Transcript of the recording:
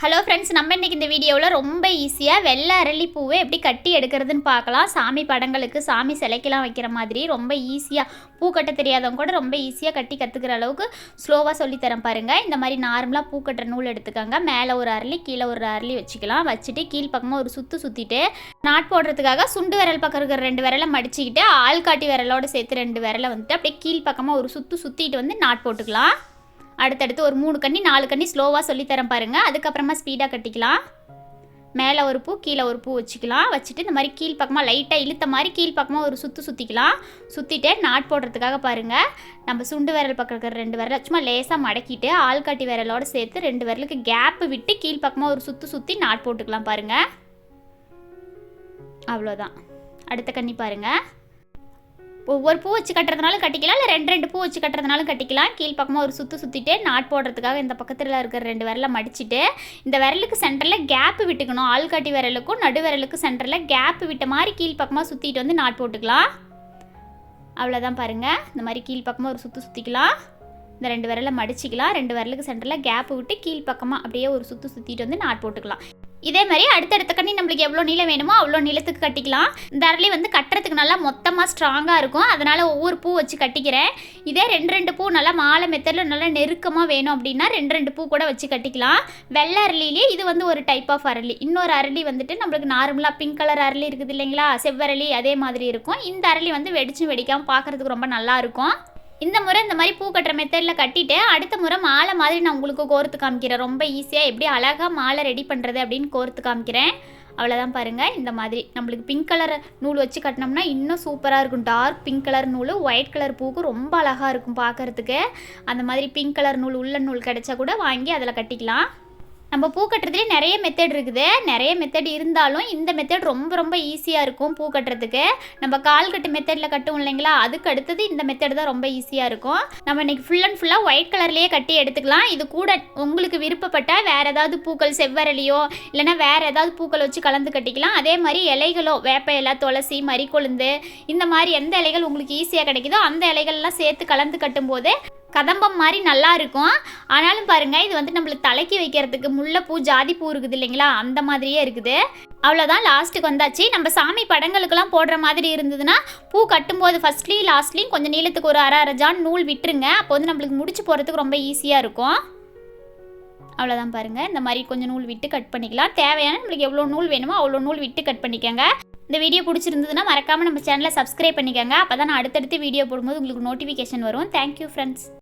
Hello friends நம்ம இன்றைக்கி இந்த வீடியோவில் ரொம்ப ஈஸியாக வெள்ளை அரளி எப்படி கட்டி எடுக்கிறதுன்னு பார்க்கலாம். சாமி படங்களுக்கு சாமி சிலைக்கெலாம் வைக்கிற மாதிரி ரொம்ப ஈஸியாக பூ கட்ட தெரியாதவங்க கூட ரொம்ப ஈஸியாக கட்டி கற்றுக்கிற அளவுக்கு ஸ்லோவாக சொல்லித்தரேன் பாருங்கள் இந்த மாதிரி நார்மலாக பூ கட்டுற நூல் எடுத்துக்கோங்க. மேலே ஒரு அரளி கீழே ஒரு அரளி வச்சுக்கலாம். வச்சுட்டு கீழ் பக்கமாக ஒரு சுற்று சுற்றிட்டு நாட் போடுறதுக்காக சுண்டு விரல் பக்கம் இருக்கிற ரெண்டு விரலை மடிச்சுக்கிட்டு ஆள்காட்டி விரலோடு சேர்த்து ரெண்டு விரலை வந்துட்டு அப்படியே கீழ் பக்கமாக ஒரு சுற்று சுற்றிட்டு வந்து நாட் போட்டுக்கலாம். அடுத்தடுத்து ஒரு மூணு கண்ணி நாலு கண்ணி ஸ்லோவாக சொல்லித்தரேன் பாருங்கள் அதுக்கப்புறமா ஸ்பீடாக கட்டிக்கலாம். மேலே ஒரு பூ கீழே ஒரு பூ வச்சுக்கலாம். வச்சுட்டு இந்த மாதிரி கீழ் பக்கமாக லைட்டாக இழுத்த மாதிரி கீழ் பக்கமாக ஒரு சுற்று சுற்றிக்கலாம் சுற்றிட்டு நாட் போடுறதுக்காக பாருங்கள் நம்ம சுண்டு விரல் பக்கம் இருக்கிற ரெண்டு விரல் சும்மா லேசாக மடக்கிட்டு ஆள்காட்டி விரலோடு சேர்த்து ரெண்டு விரலுக்கு கேப்பு விட்டு கீழ் பக்கமாக ஒரு சுற்று சுற்றி நாட் போட்டுக்கலாம் பாருங்கள் அவ்வளோதான் அடுத்த கண்ணி பாருங்கள் ஒவ்வொரு பூ வச்சு கட்டுறதுனாலும் கட்டிக்கலாம் இல்லை ரெண்டு ரெண்டு பூ வச்சு கட்டுறதுனாலும் கட்டிக்கலாம். கீழ் பக்கமாக ஒரு சுற்று சுற்றிட்டு நாட் போடுறதுக்காக இந்த பக்கத்தில் இருக்கிற ரெண்டு விரலை மடிச்சுட்டு இந்த விரலுக்கு சென்டரில் கேப்பு விட்டுக்கணும். ஆள்காட்டி விரலுக்கும் நடு விரலுக்கும் சென்டரில் கேப்பு விட்ட மாதிரி கீழ் பக்கமாக சுற்றிட்டு வந்து நாட் போட்டுக்கலாம். அவ்வளோதான் பாருங்கள் இந்த மாதிரி கீழ் பக்கமாக ஒரு சுற்று சுற்றிக்கலாம் இந்த ரெண்டு விரலை மடிச்சிக்கலாம். ரெண்டு விரலுக்கு சென்டரில் கேப்பு விட்டு கீழ் பக்கமாக அப்படியே ஒரு சுற்று சுற்றிட்டு வந்து நாட் போட்டுக்கலாம். இதே மாதிரி அடுத்தடுத்த கண்ணி நம்மளுக்கு எவ்வளோ நீளம் வேணுமோ அவ்வளோ நீளத்துக்கு கட்டிக்கலாம். இந்த அரளி வந்து கட்டுறதுக்கு நல்லா மொத்தமாக ஸ்ட்ராங்காக இருக்கும். அதனால் ஒவ்வொரு பூ வச்சு கட்டிக்கிறேன். இதே ரெண்டு ரெண்டு பூ நல்லா மாலை மெத்தடில் நல்லா நெருக்கமாக வேணும் அப்படின்னா ரெண்டு ரெண்டு பூ கூட வச்சு கட்டிக்கலாம். வெள்ளை அரளிலேயே இது வந்து ஒரு டைப் ஆஃப் அரளி. இன்னொரு அரளி வந்துட்டு நம்மளுக்கு நார்மலாக பிங்க் கலர் அரளி இருக்குது இல்லைங்களா? செவ்வரளி அதே மாதிரி இருக்கும். இந்த அரளி வந்து வெடிச்சும் வெடிக்காமல் பார்க்குறதுக்கு ரொம்ப நல்லாயிருக்கும் இந்த முறை இந்த மாதிரி பூ கட்டுற மெத்தடில் கட்டிட்டு அடுத்த முறை மாலை மாதிரி நான் உங்களுக்கு கோர்த்து காமிக்கிறேன். ரொம்ப ஈஸியாக எப்படி அழகாக மாலை ரெடி பண்ணுறது அப்படின்னு கோர்த்து காமிக்கிறேன். அவ்வளோதான் பாருங்கள் இந்த மாதிரி நம்மளுக்கு பிங்க் கலர் நூல் வச்சு கட்டினோம்னா இன்னும் சூப்பராக இருக்கும். டார்க் பிங்க் கலர் நூல் ஒயிட் கலர் பூக்கு ரொம்ப அழகாக இருக்கும் பார்க்குறதுக்கு. அந்த மாதிரி பிங்க் கலர் நூல் உள்ள நூல் கிடைச்சா கூட வாங்கி அதில் கட்டிக்கலாம். நம்ம பூ கட்டுறதுலேயே நிறைய மெத்தட் இருக்குது. நிறைய மெத்தட் இருந்தாலும் இந்த மெத்தட் ரொம்ப ரொம்ப ஈஸியாக இருக்கும் பூ கட்டுறதுக்கு. நம்ம கால் கட்டு மெத்தடில் கட்டுவோம் இல்லைங்களா? அதுக்கு அடுத்தது இந்த மெத்தட் தான் ரொம்ப ஈஸியாக இருக்கும். நம்ம இன்னைக்கு ஃபுல் அண்ட் ஃபுல்லாக ஒயிட் கலர்லேயே கட்டி எடுத்துக்கலாம். இது கூட உங்களுக்கு விருப்பப்பட்ட வேறு ஏதாவது பூக்கள் செவ்வரளியோ இல்லைனா வேறு ஏதாவது பூக்கள் வச்சு கலந்து கட்டிக்கலாம். அதே மாதிரி இலைகளோ வேப்ப இலை துளசி மறிக்கொழுந்து இந்த மாதிரி எந்த இலைகள் உங்களுக்கு ஈஸியாக கிடைக்குதோ அந்த இலைகள்லாம் சேர்த்து கலந்து கட்டும்போது கதம்பம் மாதிரி நல்லா இருக்கும். ஆனாலும் பாருங்கள் இது வந்து நம்மளுக்கு தலைக்கு வைக்கிறதுக்கு முல்லைப்பூ ஜாதி பூ இருக்குது இல்லைங்களா? அந்த மாதிரியே இருக்குது. அவ்வளோதான் லாஸ்ட்டுக்கு வந்தாச்சு. நம்ம சாமி படங்களுக்கெல்லாம் போடுற மாதிரி இருந்ததுன்னா பூ கட்டும்போது ஃபஸ்ட்லேயும் லாஸ்ட்லேயும் கொஞ்சம் நீளத்துக்கு ஒரு அரை அரை ஜான் நூல் விட்டுருங்க. அப்போ வந்து நம்மளுக்கு முடிச்சு போகிறதுக்கு ரொம்ப ஈஸியாக இருக்கும். அவ்வளோதான் பாருங்கள் இந்த மாதிரி கொஞ்சம் நூல் விட்டு கட் பண்ணிக்கலாம். தேவையான நம்மளுக்கு எவ்வளோ நூல் வேணுமோ அவ்வளோ நூல் விட்டு கட் பண்ணிக்கோங்க. இந்த வீடியோ பிடிச்சிருந்ததுன்னா மறக்காமல் நம்ம சேனலை சப்ஸ்கிரைப் பண்ணிக்கோங்க. அப்போ தான் நான் அடுத்தடுத்து வீடியோ போடும்போது உங்களுக்கு நோட்டிஃபிகேஷன் வரும். Thank you friends